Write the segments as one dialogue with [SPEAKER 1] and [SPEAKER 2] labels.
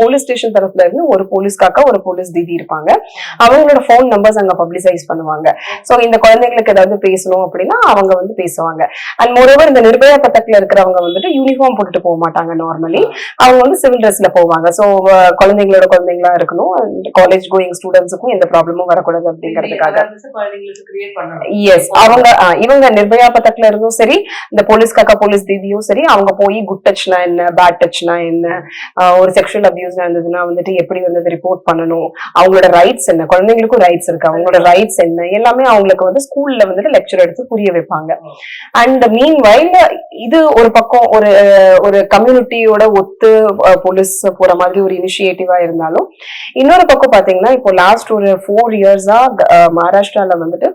[SPEAKER 1] Police station தரப்புல இருந்து ஒரு போலீஸ் காக்கா ஒரு போலீஸ் தீதி இருப்பாங்க. அவங்களோட ஃபோன் நம்பர்ஸ் அங்க பப்ளிசைஸ் பண்ணுவாங்க. சோ இந்த குழந்தைங்களுக்கு ஏதாவது பேசணும் அப்படின்னா அவங்க வந்து பேசுவாங்க. அண்ட் மோரோவர் இந்த நிர்பயா பத்தத்துல இருக்கிறவங்க வந்துட்டு யூனிஃபார்ம் போட்டுட்டு போக மாட்டாங்க நார்மலி அவங்க வந்து சிவில் ட்ரெஸ்ல போவாங்க. சோ குழந்தைங்களோட குழந்தைங்களா இருக்கணும். காலேஜ் கோயிங் ஸ்டூடெண்ட்ஸுக்கும் எந்த ப்ராப்ளமும் வரக்கூடாது அப்படிங்கிறதுக்காக. எஸ் அவங்க இவங்க நிர்பயா பத்தத்துல இருந்தும் சரி இந்த போலீஸ் காக்கா போலீஸ் தீதியும் சரி அவங்க போய் குட் டச்னா என்ன பேட் டச்னா என்ன ஒரு செக்ஷுவல் அபியூஸ் இருந்ததுன்னா வந்துட்டு எப்படி வந்து ரிப்போர்ட் பண்ணணும்? அவங்களோட ரைட்ஸ் என்ன? குழந்தைங்களுக்கும் ரைட்ஸ் இருக்கு. அவங்களோட ரைட்ஸ் என்ன? எல்லாமே அவங்களுக்கு வந்து ஸ்கூல்ல வந்துட்டு லெக்சர் எடுத்து புரிய வைப்பாங்க. அண்ட் மீன் வைல் இது ஒரு பக்கம் ஒரு ஒரு கம்யூனிட்டியோட ஒத்து போலீஸ் போற மாதிரி ஒரு இனிஷியேட்டிவா இருந்தாலும் இன்னொரு பக்கம் பாத்தீங்கன்னா இப்போ லாஸ்ட் ஒரு ஃபோர் இயர்ஸா மகாராஷ்டிரால வந்துட்டு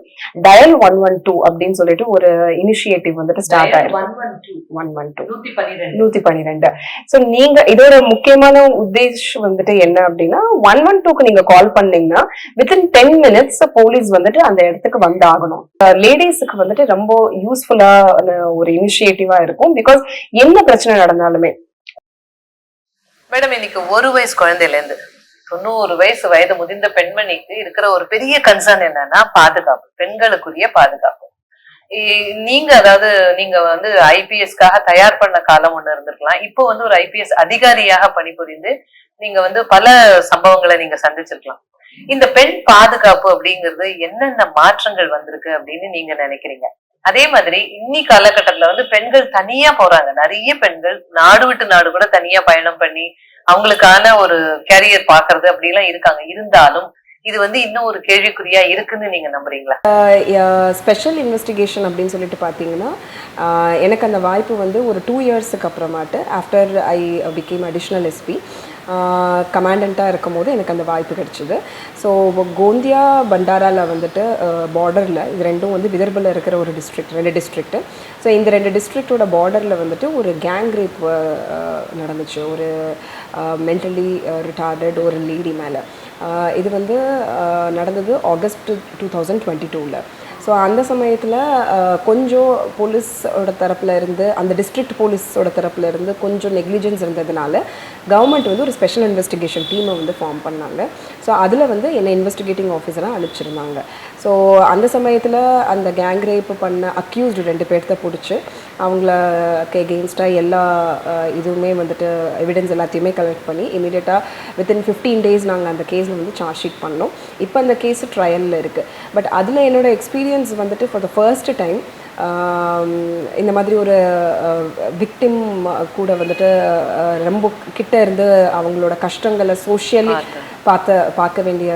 [SPEAKER 1] டயல் ஒன் ஒன் டூ அப்படின்னு சொல்லிட்டு ஒரு இனிஷியேட்டிவ் வந்துட்டு ஸ்டார்ட் ஆயிருக்கு.
[SPEAKER 2] One one two
[SPEAKER 1] one one two
[SPEAKER 2] நூத்தி பன்னிரெண்டு.
[SPEAKER 1] சோ நீங்க இதோட முக்கியமான உத்தேசம் வந்துட்டு என்ன அப்படின்னா ஒன் ஒன் டூக்கு நீங்க கால் பண்ணீங்கன்னா வித்தின் டென் மினிட்ஸ் போலீஸ் வந்துட்டு அந்த இடத்துக்கு வந்து ஆகணும் லேடிஸுக்கு வந்துட்டு ரொம்ப யூஸ்ஃபுல்லான ஒரு இனிஷியேட்டிவா இருக்கும். பிகாஸ் என்ன பிரச்சனை நடந்தாலுமே
[SPEAKER 2] மேடம் இன்னைக்கு ஒரு வயசு குழந்தையில இருந்து தொண்ணூறு வயசு வயது முதிர்ந்த பெண்மணிக்கு இருக்கிற ஒரு பெரிய கன்சர்ன் என்னன்னா பாதுகாப்பு பெண்களுக்குரிய பாதுகாப்பு. நீங்க அதாவது நீங்க வந்து ஐபிஎஸ்க்காக தயார் பண்ண காலம் ஒண்ணு இருந்திருக்கலாம். இப்போ வந்து ஒரு ஐபிஎஸ் அதிகாரியாக பணிபுரிந்து நீங்க வந்து பல சம்பவங்களை நீங்க சந்திச்சிருக்கலாம். இந்த பெண் பாதுகாப்பு அப்படிங்கிறது என்னென்ன மாற்றங்கள் வந்திருக்கு அப்படின்னு நீங்க நினைக்கிறீங்க? அதே மாதிரி இன்னி காலகட்டத்துல வந்து பெண்கள் தனியா போறாங்க. நிறைய பெண்கள் நாடு விட்டு நாடு கூட தனியா பயணம் பண்ணி அவங்களுக்கான ஒரு கேரியர் பாக்குறது அப்படி எல்லாம் இருக்காங்க. இருந்தாலும் இது வந்து இன்னும் ஒரு கேள்விக்குறியா இருக்குன்னு நீங்க நம்புறீங்களா?
[SPEAKER 1] ஸ்பெஷல் இன்வெஸ்டிகேஷன் அப்படின்னு சொல்லிட்டு பார்த்தீங்கன்னா எனக்கு அந்த வாய்ப்பு வந்து ஒரு டூ இயர்ஸுக்கு அப்புறமாட்டு after I become additional SP கமாண்டண்ட்டாக இருக்கும் போது எனக்கு அந்த வாய்ப்பு கிடைச்சிது. ஸோ கோந்தியா பண்டாராவில் வந்துட்டு பார்டரில் இது ரெண்டும் வந்து விதர்பில் இருக்கிற ஒரு டிஸ்ட்ரிக்ட் ரெண்டு டிஸ்ட்ரிக்ட்டு ஸோ இந்த ரெண்டு டிஸ்ட்ரிக்டோட பார்டரில் வந்துட்டு ஒரு கேங் ரேப் நடந்துச்சு. ஒரு மென்டலி ரிட்டார்டட் ஒரு லேடி மேலே. இது வந்து நடந்தது ஆகஸ்ட் டூ தௌசண்ட் டுவெண்ட்டி டூவில் ஸோ அந்த சமயத்தில் கொஞ்சம் போலீஸோட தரப்பில் இருந்து அந்த டிஸ்ட்ரிக்ட் போலீஸோட தரப்பில் இருந்து கொஞ்சம் நெக்லிஜென்ஸ் இருந்ததுனால கவர்மெண்ட் வந்து ஒரு ஸ்பெஷல் இன்வெஸ்டிகேஷன் டீமை வந்து ஃபார்ம் பண்ணாங்க. ஸோ அதில் வந்து என்னை இன்வெஸ்டிகேட்டிங் ஆஃபீஸராக அனுப்பிச்சிருந்தாங்க. ஸோ அந்த சமயத்தில் அந்த கேங் ரேப் பண்ண அக்யூஸ்டு ரெண்டு பேர்த்த பிடிச்சி அவங்கள எகெயின்ஸ்டாக எல்லா இதுவுமே வந்துட்டு எவிடன்ஸ் எல்லாத்தையுமே கலெக்ட் பண்ணி இமீடியட்டாக வித்தின் ஃபிஃப்டீன் டேஸ் நாங்கள் அந்த கேஸில் வந்து சார்ஜ் ஷீட் பண்ணோம். இப்போ அந்த கேஸ் ட்ரையலில் இருக்குது பட் அதில் என்னோட எக்ஸ்பீரியன்ஸ் வந்துட்டு ஃபார் த ஃபர்ஸ்ட் டைம் இந்த மாதிரி ஒரு விக்டிம் கூட வந்துட்டு ரொம்ப கிட்ட இருந்து அவங்களோட கஷ்டங்களை சோஷியலி பார்த்த பார்க்க வேண்டிய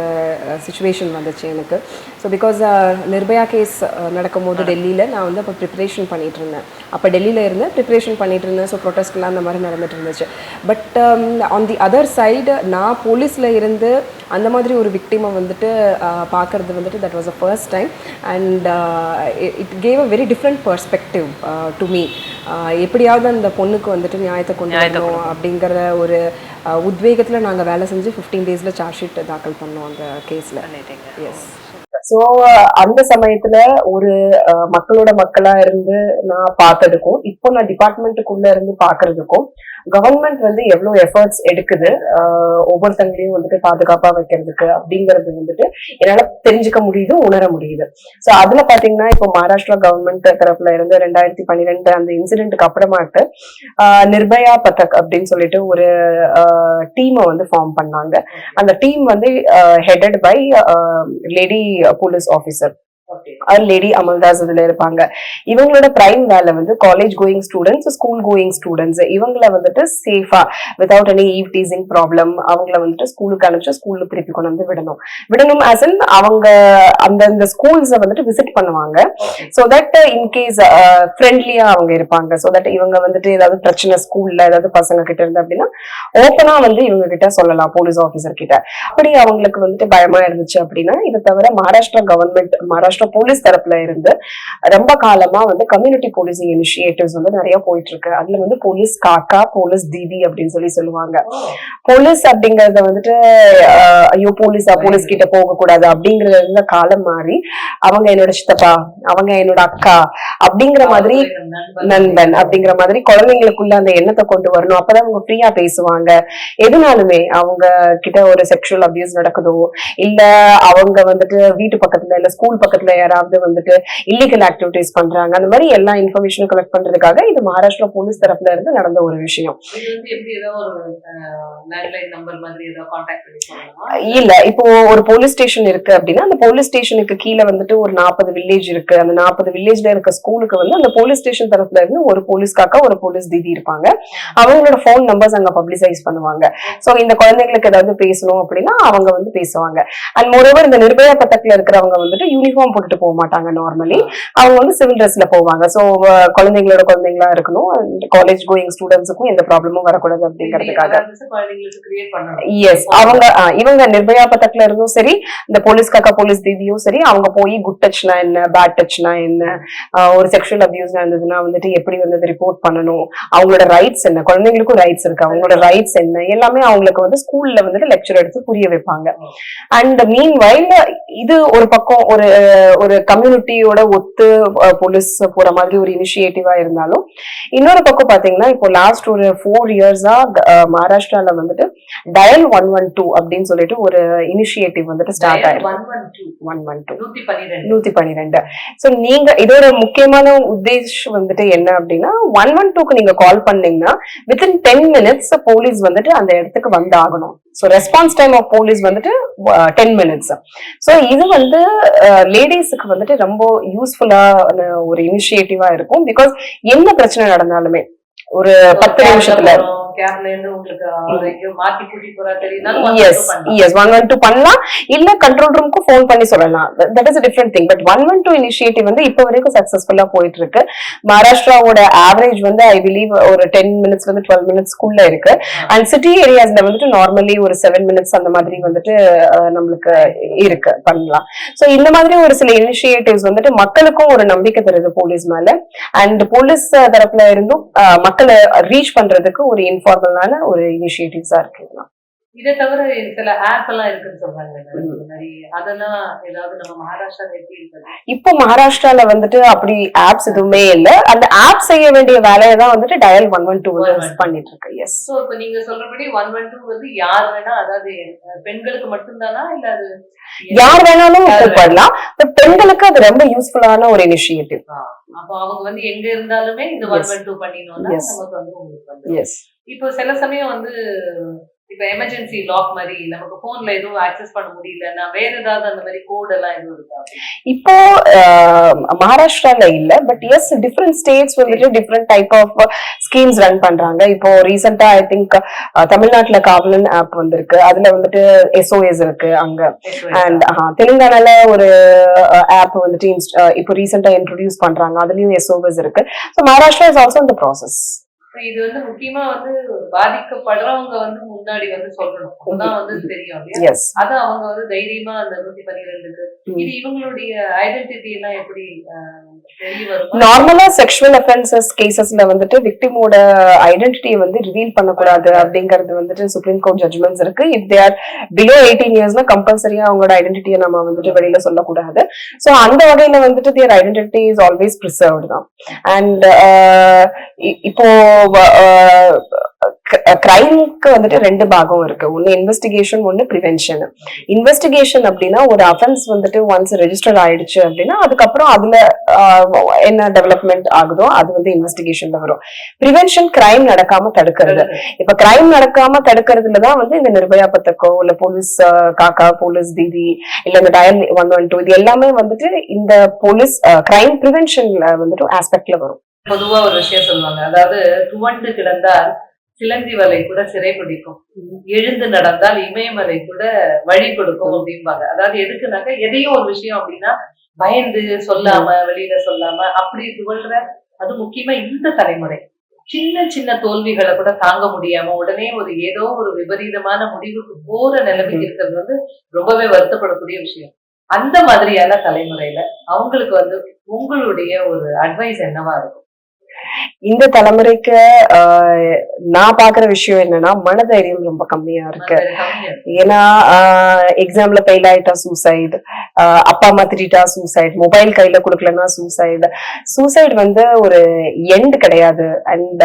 [SPEAKER 1] சுச்சுவேஷன் வந்துச்சு எனக்கு. ஸோ பிகாஸ் நிர்பயா கேஸ் நடக்கும்போது டெல்லியில் நான் வந்து அப்போ ப்ரிப்பரேஷன் பண்ணிட்டு இருந்தேன் அப்போ டெல்லியில் இருந்தேன் ப்ரிப்பரேஷன் பண்ணிட்டு இருந்தேன் ஸோ ப்ரொட்டஸ்ட்லாம் அந்த மாதிரி நடந்துட்டு இருந்துச்சு but on the other side நான் போலீஸில் இருந்து அந்த மாதிரி ஒரு விக்டிமை வந்துட்டு பார்க்கறது வந்துட்டு that was a first time and it gave a very different perspective to me எப்படியாவது அந்த பொண்ணுக்கு வந்துட்டு நியாயத்தை கொண்டு வரணும் அப்படிங்கிற ஒரு உத்வேகத்தில் நாங்கள் வேலை செஞ்சு ஃபிஃப்டீன் டேஸில் சார்ஜ் ஷீட் தாக்கல் பண்ணோம் அந்த கேஸில் எஸ் சோ அந்த சமயத்துல ஒரு மக்களோட மக்களா இருந்து நான் பார்த்ததுக்கும் இப்போ நான் டிபார்ட்மெண்ட்டுக்குள்ள இருந்து பாக்குறதுக்கும் கவர்மெண்ட் வந்து எவ்வளவு எஃபர்ட்ஸ் எடுக்குது? ஒவ்வொருத்தங்களையும் வந்துட்டு பாதுகாப்பா வைக்கிறதுக்கு அப்படிங்கறது வந்துட்டு என்னால தெரிஞ்சுக்க முடியுது உணர முடியுது. சோ அதுல பாத்தீங்கன்னா இப்போ மகாராஷ்டிரா கவர்மெண்ட் தரப்புல இருந்து ரெண்டாயிரத்தி பன்னிரெண்டு அந்த இன்சிடென்ட்க்கு அப்புறமாட்டு ஆஹ், நிர்பயா பதக் அப்படின்னு சொல்லிட்டு ஒரு டீமை வந்து ஃபார்ம் பண்ணாங்க. அந்த டீம் வந்து headed by lady police officer lady Amaldas இதுல இருப்பாங்க. இவங்களோட பிரைம் வேலை வந்து college going students school going students இவங்கள வந்துட்டு சேஃபா without any eve teasing problem அவங்கள வந்துட்டு ஸ்கூலுக்கு அனுப்பிச்சு ஸ்கூல்ல திருப்பி கொண்டு வந்து விடணும். விடணும் ஆஸ் இன் அவங்க அந்தந்த ஸ்கூல்ஸை வந்துட்டு விசிட் பண்ணுவாங்க. ஸோ தட் இன்கேஸ் ஃப்ரெண்ட்லியா அவங்க இருப்பாங்க. ஸோ தட் இவங்க வந்துட்டு ஏதாவது பிரச்சனை ஸ்கூல்ல ஏதாவது பசங்க கிட்ட இருந்து அப்படின்னா ஓப்பனா வந்து இவங்க கிட்ட சொல்லலாம் போலீஸ் ஆஃபீஸர் கிட்ட. அப்படி அவங்களுக்கு வந்துட்டு பயமா இருந்துச்சு அப்படின்னா இதை தவிர மகாராஷ்டிரா கவர்மெண்ட் மகாராஷ்டிரா மகாராஷ்டிரா போலீஸ் தரப்புல இருந்து ரொம்ப காலமா வந்து கம்யூனிட்டி போலீசிங் இனிஷியேட்டிவ்ஸ் வந்து நிறைய போயிட்டு இருக்கு அதுல வந்து போலீஸ் காக்கா போலீஸ் தீதி அப்படின்னு சொல்லி சொல்லுவாங்க. போலீஸ் அப்படிங்கறத வந்துட்டு ஐயோ போலீஸா போலீஸ் கிட்ட போக கூடாது அப்படிங்கறது இருந்த காலம் மாறி அவங்க என்னோட சித்தப்பா அவங்க என்னோட அக்கா அப்படிங்கிற மாதிரி நண்பன் அப்படிங்கிற மாதிரி குழந்தைங்களுக்குள்ள அந்த எண்ணத்தை கொண்டு வரணும். அப்பதான் அவங்க ஃப்ரீயா பேசுவாங்க. எதுனாலுமே அவங்க கிட்ட ஒரு செக்ஷுவல் அபியூஸ் நடக்குதோ இல்ல அவங்க வந்துட்டு வீட்டு பக்கத்துல இல்ல ஸ்கூல் பக்கத்துல யாராவது வந்துட்டு இல்லீகல் ஆக்டிவிட்டிஸ் பண்றாங்க. அந்த மாதிரி எல்லா இன்ஃபர்மேஷனும் கலெக்ட் பண்றதுக்காக இது மகாராஷ்டிரா போலீஸ் தரப்புல இருந்து நடந்த ஒரு விஷயம். இல்ல இப்போ ஒரு போலீஸ் ஸ்டேஷன் இருக்கு அப்படின்னா அந்த போலீஸ் ஸ்டேஷனுக்கு கீழே வந்துட்டு ஒரு நாற்பது வில்லேஜ் இருக்கு. அந்த நாற்பது வில்லேஜ்ல இருக்க ஸ்கூலுக்கு வந்து அந்த போலீஸ் ஸ்டேஷன் தரப்புல இருந்து ஒரு போலீஸ் காக்கா ஒரு போலீஸ் தீதி இருப்பாங்க. அவங்களோட ஃபோன் நம்பர்ஸ் அங்க பப்ளிசைஸ் பண்ணுவாங்க. சோ இந்த குழந்தைங்களுக்கு ஏதாவது பேசணும் அப்படின்னா அவங்க வந்து பேசுவாங்க. அண்ட் மோரோவர் இந்த நிர்பயா பத்தத்துல இருக்கிறவங்க வந்துட்டு யூனிஃபார்ம் போட்டுட்டு போக மாட்டாங்க நார்மலி அவங்க வந்து சிவில் ட்ரெஸ்ல போவாங்க. சோ குழந்தைங்களோட குழந்தைங்களா இருக்கணும். காலேஜ் கோயிங் ஸ்டூடெண்ட்ஸுக்கும் எந்த ப்ராப்ளமும் வரக்கூடாது அப்படிங்கிறதுக்காக. எஸ் அவங்க இவங்க நிர்பயா பதக்கல இருந்தும் சரி இந்த போலீஸ் காக்கா போலீஸ் தீதியும் சரி அவங்க போய் குட் டச்னா என்ன பேட் டச்னா என்ன ஒரு செக்ஷுவல் அபியூஸ் இருந்ததுன்னா வந்துட்டு எப்படி வந்து ரிப்போர்ட் பண்ணணும்? அவங்களோட ரைட்ஸ் என்ன? குழந்தைங்களுக்கும் ரைட்ஸ் இருக்கு. அவங்களோட ரைட்ஸ் என்ன? எல்லாமே அவங்களுக்கு வந்து ஸ்கூல்ல வந்துட்டு லெக்சர் எடுத்து புரிய வைப்பாங்க. அண்ட் மீன் வைல் இது ஒரு பக்கம் ஒரு ஒரு கம்யூனிட்டியோட ஒத்து போலீஸ் போற மாதிரி ஒரு இனிஷியேட்டிவா இருந்தாலும் இன்னொரு பக்கம் பாத்தீங்கன்னா இப்போ லாஸ்ட் ஒரு ஃபோர் இயர்ஸா மகாராஷ்டிரால வந்துட்டு டயல் ஒன் ஒன் டூ அப்படின்னு சொல்லிட்டு ஒரு இனிஷியேட்டிவ் வந்துட்டு ஸ்டார்ட் ஆயிருக்கு.
[SPEAKER 2] ஒன் ஒன் டூ நூத்தி பன்னிரெண்டு.
[SPEAKER 1] சோ நீங்க இதோட முக்கியமான உத்தேசம் வந்துட்டு என்ன அப்படின்னா ஒன் ஒன் டூக்கு நீங்க கால் பண்ணீங்கன்னா வித்தின் டென் மினிட்ஸ் போலீஸ் வந்துட்டு அந்த இடத்துக்கு வந்து ஆகணும் so response time of police வந்துட்டு டென் மினிட்ஸ் ஸோ இது வந்து லேடிஸுக்கு வந்துட்டு ரொம்ப யூஸ்ஃபுல்லான ஒரு இனிஷியேட்டிவா இருக்கும். பிகாஸ் என்ன பிரச்சனை நடந்தாலுமே ஒரு பத்து நிமிஷத்துல.
[SPEAKER 2] பண்ணலாம்.
[SPEAKER 1] இல்ல கண்ட்ரோல் ரூமுக்கு ஃபோன் பண்ணி சொல்லலாம். That is different thing but one one two initiative வந்து இப்போ வரைக்கும் சக்சஸ்ஃபுல்லா போயிட்டு இருக்கு மகாராஷ்டிராவோட ஆவரேஜ் வந்து ஐ பிலீவ் ஒரு டென் மினிட்ஸ்ல இருந்து டுவெல் மினிட்ஸ்க்குள்ள இருக்கு. அண்ட் சிட்டி ஏரியாஸ்ல வந்துட்டு நார்மலி ஒரு செவன் மினிட்ஸ் அந்த மாதிரி வந்துட்டு நம்மளுக்கு இருக்கு. பண்ணலாம். சோ இந்த மாதிரி ஒரு சில இனிஷியேட்டிவ்ஸ் வந்துட்டு மக்களுக்கும் ஒரு நம்பிக்கை தருது போலீஸ் மேல. அண்ட் போலீஸ் தரப்புல இருந்தும் மக்களை ரீச் பண்றதுக்கு ஒரு இன்ஃபார்மலான ஒரு இனிஷியேட்டிவ்ஸா இருக்கு இதெல்லாம்.
[SPEAKER 2] இதை தவிர சில ஆப் எல்லாம் இருக்குன்னு சொல்றாங்க. அதெல்லாம்
[SPEAKER 1] இப்போ மகாராஷ்டிரால வந்துட்டு அப்படி ஆப்ஸ் எதுவுமே இல்ல. அந்த ஆப் செய்ய வேண்டிய வேலையை தான் வந்துட்டு டயல் ஒன் ஒன் டூ பண்ணிட்டு இருக்கு. எஸ்
[SPEAKER 2] சோ இப்ப நீங்க சொல்றபடி ஒன் ஒன் டூ வந்து யார் வேணா அதாவது பெண்களுக்கு மட்டும்தானா? இல்ல அது
[SPEAKER 1] யார் வேணாலும் கூப்பிடலாம் பட் பெண்களுக்கு அது ரொம்ப யூஸ்ஃபுல்லான ஒரு இனிஷியேட்டிவ்
[SPEAKER 2] அப்போ அவங்க வந்து எங்க இருந்தாலுமே இந்த ஒன். One two பண்ணினோம்னா. நமக்கு வந்து உங்களுக்கு வந்து
[SPEAKER 1] எஸ்
[SPEAKER 2] இப்போ சில சமயம் வந்து இப்ப எமர்ஜென்சி லாக் மாதிரி நமக்கு போன்ல எதுவும் ஆக்சஸ் பண்ண முடியலன்னா வேற ஏதாவது அந்த மாதிரி கோட் எல்லாம் எதுவும் இருக்கா?
[SPEAKER 1] இப்போ மகாராஷ்டிரால இல்ல பட் எஸ் டிஃப்ரெண்ட் ஸ்டேட்ஸ் வந்துட்டு different type of schemes run பண்றாங்க. இப்போ ரீசெண்டா ஐ திங்க் தமிழ்நாட்டுல காவலன் ஆப் வந்திருக்கு. அதுல வந்துட்டு எஸ்ஓஎஸ் இருக்கு அங்க. அண்ட் தெலுங்கானால ஒரு ஆப் வந்துட்டு இப்போ ரீசெண்டா இன்ட்ரோடியூஸ் பண்றாங்க. அதுலயும் எஸ்ஓஎஸ் இருக்கு. ஸோ மகாராஷ்டிரா இஸ் ஆல்சோ இந்த ப்ராசஸ்
[SPEAKER 2] இது வந்து முக்கியமா வந்து பாதிக்கப்படுறவங்க வந்து முன்னாடி வந்து சொல்லணும். அப்பதான் வந்து தெரியும் அத அவங்க வந்து தைரியமா அந்த நூத்தி பன்னிரெண்டுக்கு இது. இவங்களுடைய ஐடென்டிட்டி எல்லாம் எப்படி
[SPEAKER 1] நார்மலா செக்ஷுவல் அஃபென்சஸ் கேசஸ்ல வந்துட்டு விக்டிமோட ஐடென்டிட்டியை வந்து ரிவீல் பண்ணக்கூடாது அப்படிங்கிறது வந்துட்டு சுப்ரீம் கோர்ட் ஜட்மெண்ட்ஸ் இருக்கு. If they are below eighteen இயர்ஸ்னா கம்பல்சரியா அவங்களோட ஐடென்டிட்டியை நம்ம வந்துட்டு வெளியில சொல்லக்கூடாது. ஸோ அந்த வகையில வந்துட்டு their identity is always preserved தான். அண்ட் இப்போ கிரைம்க்கு வந்துட்டு ரெண்டு பாகம் இருக்கு. ஒன்னு இன்வெஸ்டிகேஷன் ஒன்னு ப்ரிவென்ஷன் இன்வெஸ்டிகேஷன் அப்படின்னா ஒரு அஃபென்ஸ் வந்துட்டு ஒன்ஸ் ரெஜிஸ்டர் ஆயிடுச்சு அப்படின்னா அதுக்கப்புறம் அதுல என்ன டெவலப்மெண்ட் ஆகுதோ அது வந்து இன்வெஸ்டிகேஷன்ல வரும். ப்ரிவென்ஷன் கிரைம் நடக்காம தடுக்கிறது. இப்ப கிரைம் நடக்காம தடுக்கிறதுல தான் வந்து இந்த நிர்பயா பத்தக்கோ இல்ல போலீஸ் காக்கா போலீஸ் தீதி இல்ல இந்த டயல் ஒன் ஒன் டூ இது எல்லாமே வந்துட்டு இந்த போலீஸ் கிரைம் ப்ரிவென்ஷன்ல வந்துட்டு ஆஸ்பெக்ட்ல வரும்.
[SPEAKER 2] பொதுவா ஒரு விஷயம் சொல்லுவாங்க. அதாவது துவண்டு கிடந்தால் சிலந்தி வலை கூட சிறை பிடிக்கும். எழுந்து நடந்தால் இமயமலை கூட வழி கொடுக்கும் அப்படிம்பாங்க. அதாவது எதுக்குனாக்க எதையும் ஒரு விஷயம் அப்படின்னா பயந்து சொல்லாம வெளியில சொல்லாம அப்படி துவள்ற அது முக்கியமா இந்த தலைமுறை. சின்ன சின்ன தோல்விகளை கூட தாங்க முடியாம உடனே ஒரு ஏதோ ஒரு விபரீதமான முடிவுக்கு போற நிலைமைக்கு இருக்கிறது வந்து ரொம்பவே வருத்தப்படக்கூடிய விஷயம். அந்த மாதிரியான தலைமுறையில அவங்களுக்கு வந்து உங்களுடைய ஒரு அட்வைஸ் என்னவா இருக்கும்?
[SPEAKER 1] இந்த தலைமுறைக்கு நான் பாக்குற விஷயம் என்னன்னா மனதைரியம் ரொம்ப கம்மியா இருக்கு. ஏன்னா எக்ஸாம்ல ஃபெயில் ஆயிட்டா சூசைடு அப்பா அம்மா திட்டா சூசைட் மொபைல் கையில கொடுக்கலன்னா சூசைடு சூசைட் வந்து ஒரு எண்ட் கிடையாது. அண்ட்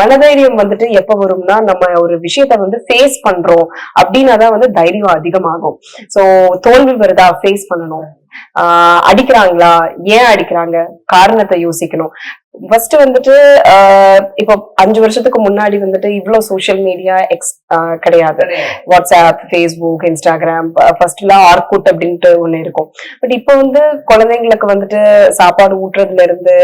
[SPEAKER 1] மனதைரியம் வந்துட்டு எப்ப வரும்னா நம்ம ஒரு விஷயத்த வந்து ஃபேஸ் பண்றோம். அப்படின்னா தான் வந்து தைரியம் அதிகமாகும். சோ தோல்வி வருதா? ஃபேஸ் பண்ணணும். ஆஹ் அடிக்கிறாங்களா? ஏன் அடிக்கிறாங்க? காரணத்தை யோசிக்கணும். ஃபர்ஸ்ட் வந்துட்டு ஆஹ் இப்போ அஞ்சு வருஷத்துக்கு முன்னாடி வந்துட்டு இவ்வளவு சோஷியல் மீடியா எக்ஸ் கிடையாது. வாட்ஸ்அப் ஃபேஸ்புக் இன்ஸ்டாகிராம் ஃபர்ஸ்ட்லாம் ஆர்குட் அப்படின்ட்டு ஒண்ணு இருக்கும். பட் இப்போ வந்து குழந்தைங்களுக்கு வந்துட்டு சாப்பாடு ஊட்டுறதுல இருந்து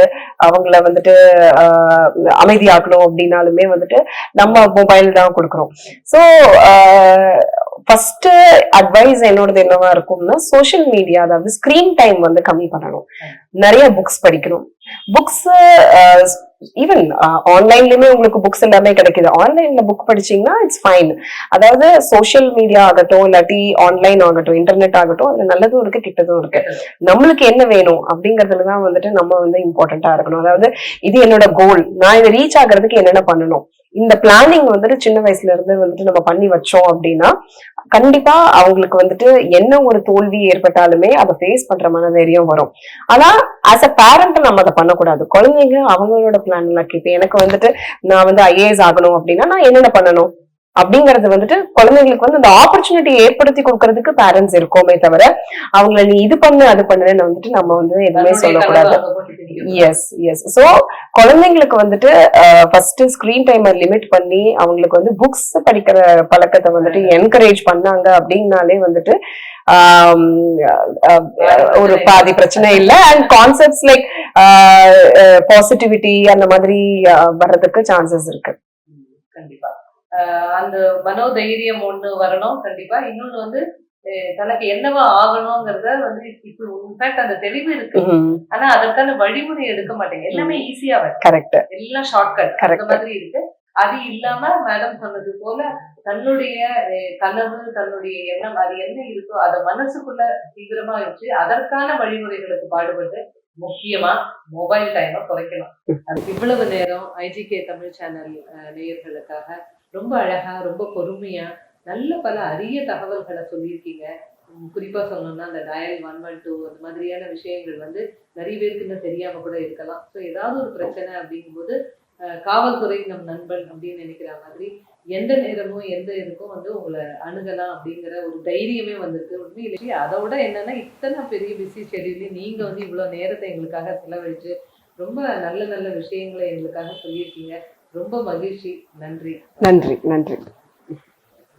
[SPEAKER 1] அவங்கள வந்துட்டு ஆஹ் அமைதியாக்கணும் அப்படின்னாலுமே வந்துட்டு நம்ம மொபைல் தான் கொடுக்குறோம். ஸோ ஃபர்ஸ்ட் அட்வைஸ் என்னோடது என்னவா இருக்கும்னா சோஷியல் மீடியா அதாவது ஸ்கிரீன் டைம் வந்து கம்மி பண்ணணும். நிறைய புக்ஸ் படிக்கணும். புக்ஸ் ஈவன் ஆன்லைன்லயுமே உங்களுக்கு புக்ஸ் எல்லாமே கிடைக்குது. ஆன்லைன்ல புக் படிச்சீங்கன்னா இட்ஸ் ஃபைன் அதாவது சோஷியல் மீடியா ஆகட்டும் இல்லாட்டி ஆன்லைன் ஆகட்டும் இன்டர்நெட் ஆகட்டும் அதுல நல்லதும் இருக்கு கிட்டதும் இருக்கு. நம்மளுக்கு என்ன வேணும் அப்படிங்கறதுல தான் வந்துட்டு நம்ம வந்து இம்பார்ட்டண்டா இருக்கணும். அதாவது இது என்னோட கோல் நான் இதை ரீச் ஆகுறதுக்கு என்னென்ன பண்ணணும்? இந்த பிளானிங் வந்துட்டு சின்ன வயசுல இருந்து வந்துட்டு நம்ம பண்ணி வச்சோம் அப்படின்னா கண்டிப்பா அவங்களுக்கு வந்துட்டு என்ன ஒரு தோல்வி ஏற்பட்டாலுமே அதை ஃபேஸ் பண்ற மனதைரியம் வரும். ஆனா ஆஸ் அ பேரண்ட் நம்ம அதை பண்ணக்கூடாது. குழந்தைங்க அவங்களோட பிளான் எல்லாம் கேட்பேன் எனக்கு வந்துட்டு நான் வந்து ஐஏஎஸ் ஆகணும் அப்படின்னா நான் என்னென்ன பண்ணணும்? அப்படிங்கறது வந்துட்டு குழந்தைங்களுக்கு வந்து அந்த ஆப்பர்ச்சுனிட்டி ஏற்படுத்தி கொடுக்கறதுக்கு பேரண்ட்ஸ் இருக்கோமே தவிர அவங்கள நீ இது பண்ணு அது பண்ணுன்னு வந்துட்டு நம்ம வந்து எதுவுமே சொல்லக்கூடாது. எஸ் எஸ் சோ குழந்தைங்களுக்கு வந்துட்டு ஃபர்ஸ்ட் ஸ்கிரீன் டைமை லிமிட் பண்ணி அவங்களுக்கு வந்து புக்ஸ் படிக்கிற பழக்கத்தை வந்துட்டு என்கரேஜ் பண்ணாங்க அப்படின்னாலே வந்துட்டு ஒரு பாதி பிரச்சனை இல்ல. அண்ட் கான்செப்ட்ஸ் லைக் பாசிட்டிவிட்டி அந்த மாதிரி வர்றதுக்கு சான்சஸ் இருக்கு.
[SPEAKER 2] அந்த மனோதைரியம் ஒண்ணு வரணும் கண்டிப்பா. இன்னொன்னு வந்து தனக்கு என்னவா ஆகணுங்கிறத வந்து இப்போ இன்ஃபேக்ட் அந்த தெளிவு இருக்கு. ஆனா அதற்கான வழிமுறை எடுக்க மாட்டேங்க. எல்லாமே ஈஸியா வருது
[SPEAKER 1] கரெக்ட்
[SPEAKER 2] எல்லாம் ஷார்ட்கட் அந்த. மாதிரி இருக்கு. அது இல்லாம மேடம் சொன்னது போல தன்னுடைய கனவு தன்னுடைய எண்ணம் அது என்ன இருக்கோ அதை மனசுக்குள்ள தீவிரமா வச்சு அதற்கான வழிமுறைகளுக்கு பாடுபட்டு முக்கியமா மொபைல் டைமை குறைக்கணும். இவ்வளவு நேரம் ஐஜிகே தமிழ் சேனல் நேயர்களுக்காக ரொம்ப அழகாக ரொம்ப பொறுமையாக நல்ல பல அரிய தகவல்களை சொல்லியிருக்கீங்க. குறிப்பாக சொல்லணும்னா அந்த டயல் ஒன் ஒன் டூ அந்த மாதிரியான விஷயங்கள் வந்து நிறைய பேருக்கு இன்னும் தெரியாமல் கூட இருக்கலாம். ஸோ ஏதாவது ஒரு பிரச்சனை அப்படிங்கும்போது காவல்துறை நம் நண்பன் அப்படின்னு நினைக்கிற மாதிரி எந்த நேரமும் எந்த இதுக்கும் வந்து உங்களை அணுகலாம் அப்படிங்கிற ஒரு தைரியமே வந்திருக்கு. உண்மையிலேயே அதோட என்னன்னா இத்தனை பெரிய பிஸி ஷெடியூலையும் நீங்கள் வந்து இவ்வளோ நேரத்தை எங்களுக்காக செலவழித்து ரொம்ப நல்ல நல்ல விஷயங்களை எங்களுக்காக சொல்லியிருக்கீங்க. ரொம்ப மகிழ்ச்சி. நன்றி.
[SPEAKER 1] நன்றி நன்றி.